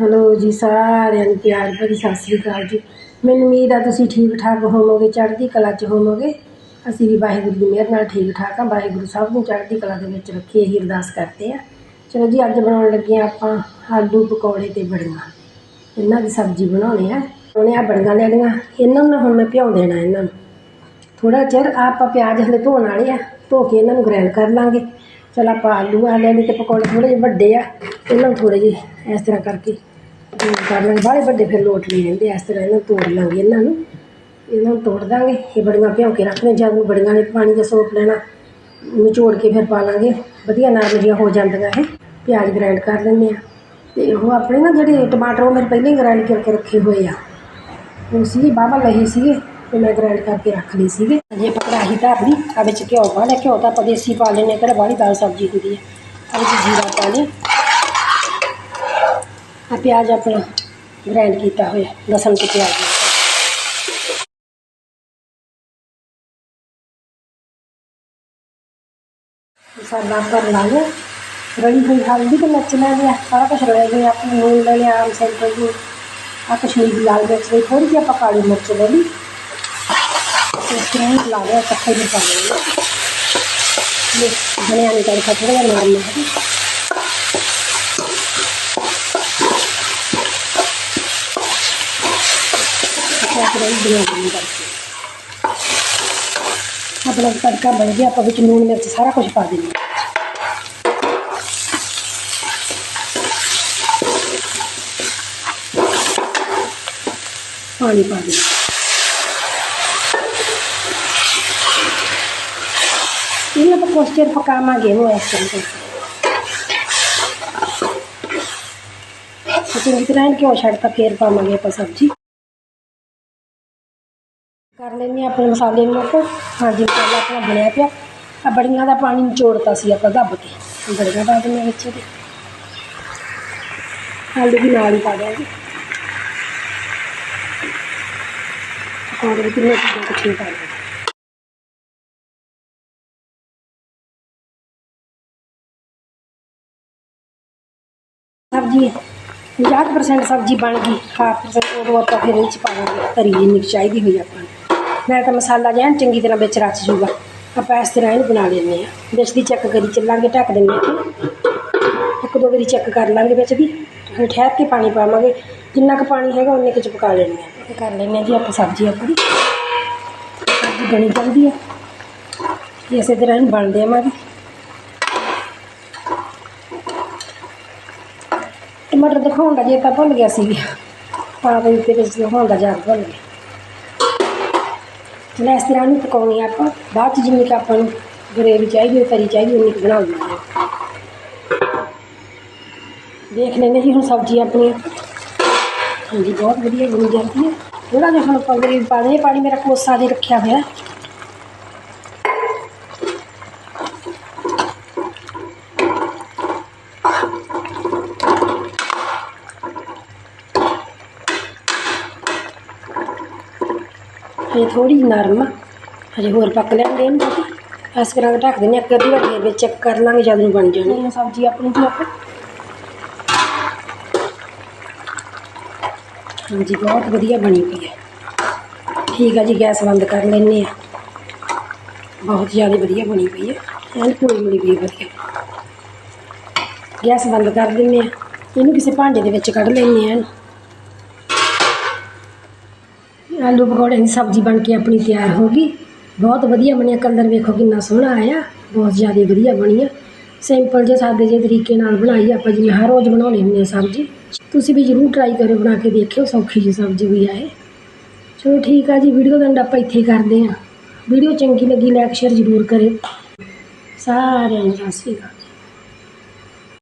hello ਜੀ ਸਾਰਿਆਂ ਨੂੰ ਪਿਆਰ ਭਰੀ ਸਤਿ ਸ੍ਰੀ ਅਕਾਲ ਜੀ ਮੈਨੂੰ ਉਮੀਦ ਆ ਤੁਸੀਂ ਠੀਕ ਠਾਕ ਹੋਵੋਗੇ ਚੜ੍ਹਦੀ ਕਲਾ 'ਚ ਹੋਵੋਗੇ ਅਸੀਂ ਵੀ ਵਾਹਿਗੁਰੂ ਦੀ ਮਿਹਰ ਨਾਲ ਠੀਕ ਠਾਕ ਆ ਵਾਹਿਗੁਰੂ ਸਾਹਿਬ ਨੂੰ ਚੜ੍ਹਦੀ ਕਲਾ ਦੇ ਵਿੱਚ ਰੱਖੀ ਇਹੀ ਅਰਦਾਸ ਕਰਦੇ ਆ ਚਲੋ ਜੀ ਅੱਜ ਬਣਾਉਣ ਲੱਗੇ ਆਪਾਂ ਆਲੂ ਪਕੌੜੇ ਤੇ ਬੜੀਆਂ ਇਹਨਾਂ ਦੀ ਸਬਜ਼ੀ ਬਣਾਉਣੀ ਆ ਉਹਨੇ ਆ ਬੜੀਆਂ ਲੈ ਲਈਆਂ ਇਹਨਾਂ ਨੂੰ ਹੁਣ ਮੈਂ ਭਿਉਂ ਦੇਣਾ ਇਹਨਾਂ ਨੂੰ ਥੋੜਾ ਚਿਰ ਆਪਾਂ ਪਿਆਜ਼ ਹਲੇ ਧੋਣ ਵਾਲੇ ਆ ਧੋ ਕੇ ਇਹਨਾਂ ਨੂੰ ਗ੍ਰੈਂਡ ਕਰ ਲਾਂਗੇ ਚਲ ਆਪਾਂ ਆਲੂ ਆ ਲੈ ਲਈ ਤੇ ਪਕੌੜੇ ਥੋੜੇ ਜਿਹੇ ਵੱਡੇ ਆ ਇਹਨਾਂ ਥੋੜੇ ਜਿਹੇ ਇਸ ਤਰ੍ਹਾਂ ਕਰਕੇ ਕਰ ਲਾਂਗੇ ਬਾਹਲੇ ਵੱਡੇ ਫਿਰ ਲੋਟ ਨਹੀਂ ਰਹਿੰਦੇ ਇਸ ਤਰ੍ਹਾਂ ਇਹਨਾਂ ਤੋੜ ਲਾਂਗੇ ਇਹਨਾਂ ਨੂੰ ਇਹਨਾਂ ਨੂੰ ਤੋੜ ਦਾਂਗੇ ਇਹ ਬੜੀਆਂ ਭਿਓ ਕੇ ਰੱਖਦੇ ਜਦ ਨੂੰ ਬੜੀਆਂ ਨੇ ਪਾਣੀ ਦਾ ਸੋਪ ਲੈਣਾ ਨਿਚੋੜ ਕੇ ਫਿਰ ਪਾ ਲਾਂਗੇ ਵਧੀਆ ਨਾਲ ਜਿਹੀਆਂ ਹੋ ਜਾਂਦੀਆਂ ਇਹ ਪਿਆਜ਼ ਗ੍ਰਾਈਂਡ ਕਰ ਲੈਂਦੇ ਆ ਤੇ ਉਹ ਆਪਣੇ ਨਾ ਜਿਹੜੇ ਟਮਾਟਰ ਉਹ ਮੇਰੇ ਪਹਿਲਾਂ ਹੀ ਗ੍ਰਾਈਂਡ ਕਰਕੇ ਰੱਖੇ ਹੋਏ ਆ ਉਹ ਸੀ ਬਾਬਾ ਲਹੀ ਸੀ ਤੇ ਮੈਂ ਗ੍ਰਾਈਂਡ ਕਰਕੇ ਰੱਖ ਲਈ ਸੀਗੇ ਪਕੜਾ ਪਕੜਾਹੀ ਤਾਂ ਆਪਣੀ ਆ ਵਿੱਚ ਘਿਓ ਪਾ ਲੈ ਘਿਓ ਤਾਂ ਆਪਾਂ ਦੇਸੀ ਪਾ ਲੈਨੇ ਕਰ ਬਾਹਲੀ ਦਾਲ ਸਬਜ਼ੀ ਹੁੰਦੀ ਹੈ ਆ ਵਿੱਚ ਜੀਰਾ ਪਾ ਲਿਆ आ प्याज अपना ग्राइंड किया हुआ लसन के प्याज मसाला कर लागे रही हुई हल्दी तो मैं ला लिया सारा कुछ रह गया अपने नून ले लिया आम सेंटर की आ कश्मीरी लाल मिर्च गई थोड़ी जी काली मिर्च ले ली तो उसमें ला लिया कट्ठे मसाले धनिया नहीं कर थोड़ा जहाँ नॉर्मल है अपना तड़का बन गया आप लून मिर्च सारा कुछ पा देंगे पानी पा दें कुछ चेर पकावे वो इस तरह रहन के छड़ता फिर पावे आप सब्जी અને ને આપણને સામગ્રીઓ કો હાજી તો આપણે બનાયા પ્યા આ બડિયા ਦਾ પાણી નીચોડતા ਸੀ આપા ગબકે ગળગા તા ને નીચે દી હાડલી નીાળી પાડે આ થોડીક ને થોડીક ટુકડી પાડી આપો થાજી મજાક પર સબ્જી બની કા આફર સ તો આપણે ફરી નીચે પાડે પર યે નિશ્ચયીલી હી આપા मैं तो मसाला जहन चंकी तरह बिच रच जूगा आप इस तरह ही बना लेने बिच की चेक करी चलों ढक दें एक दो बारी चेक कर लेंगे बिच भी फिर ठहर के पानी पावे जिन्ना क पानी है उन्ने क चुपका लेने कर लें जी आप सब्जी अपनी सब्जी बनी चाहिए है इस तरह ही बन दे टमाटर दिखाने का जे भुल गया पा दे दिखा का भुल गया ਚਲੋ ਇਸ ਤਰ੍ਹਾਂ ਨਹੀਂ ਪਕਾਉਣੀ ਆਪਾਂ ਬਾਅਦ ਚ ਜਿੰਨੀ ਕੁ ਆਪਾਂ ਨੂੰ ਗਰੇਵੀ ਚਾਹੀਦੀ ਹੈ ਤਰੀ ਚਾਹੀਦੀ ਉਨੀ ਬਣਾ ਲੈਂਦੇ ਹਾਂ ਦੇਖ ਲੈਣੇ ਜੀ ਹੁਣ ਸਬਜ਼ੀ ਆਪਣੀ ਹਾਂਜੀ ਬਹੁਤ ਵਧੀਆ ਬਣ ਜਾਂਦੀ ਹੈ ਥੋੜਾ ਜਿਹਾ ਹੁਣ ਆਪਾਂ ਗਰੇਵੀ ਪਾ ਦੇ ਪਾਣੀ ਮੇਰਾ ਕੋਸਾ ਦੇ ਰੱਖਿਆ ਹੋਇਆ ਇਹ ਥੋੜੀ ਨਰਮ ਅਜੇ ਹੋਰ ਪੱਕ ਲੈਂਦੇ ਦੇਣ ਬਾਕੀ ਇਸ ਤਰ੍ਹਾਂ ਰੱਖ ਦਿੰਦੇ ਇੱਕ ਅੱਧੀ ਵਾਰੀ ਵਿੱਚ ਚੈੱਕ ਕਰ ਲਾਂਗੇ ਜਦ ਨੂੰ ਬਣ ਜਾਣੀ ਹੈ ਸਬਜ਼ੀ ਆਪਣੀ ਤੋਂ ਆਪਾਂ ਹਾਂਜੀ ਬਹੁਤ ਵਧੀਆ ਬਣੀ ਪਈ ਹੈ ਠੀਕ ਆ ਜੀ ਗੈਸ ਬੰਦ ਕਰ ਲੈਣੇ ਆ ਬਹੁਤ ਜ਼ਿਆਦਾ ਵਧੀਆ ਬਣੀ ਪਈ ਹੈ ਐਨ ਪੂਰੀ ਬਣੀ ਪਈ ਵਧੀਆ ਗੈਸ ਬੰਦ ਕਰ ਦਿੰਨੇ ਆ ਇਹਨੂੰ ਕਿਸੇ ਭਾਂਡੇ ਦੇ ਵਿੱਚ ਕੱਢ ਲੈਣੇ ਆ आलू पकौड़े की सब्जी बन के अपनी तैयार होगी बहुत वाइया बनिया कलर वेखो कि सोहना आया बहुत ज्यादा वजिया बनिया सिंपल जो सादे जे तरीके बनाई आप जिम्मे हर रोज़ बनाने होंगे सब्जी तुम भी जरूर ट्राई करो बना के देखियो सौखी जी सब्जी भी आए चलो ठीक है जी वीडियो दंड आप इतें ही करते वीडियो चंकी लगी लाइक शेयर जरूर करे सारे सत श्रीकाल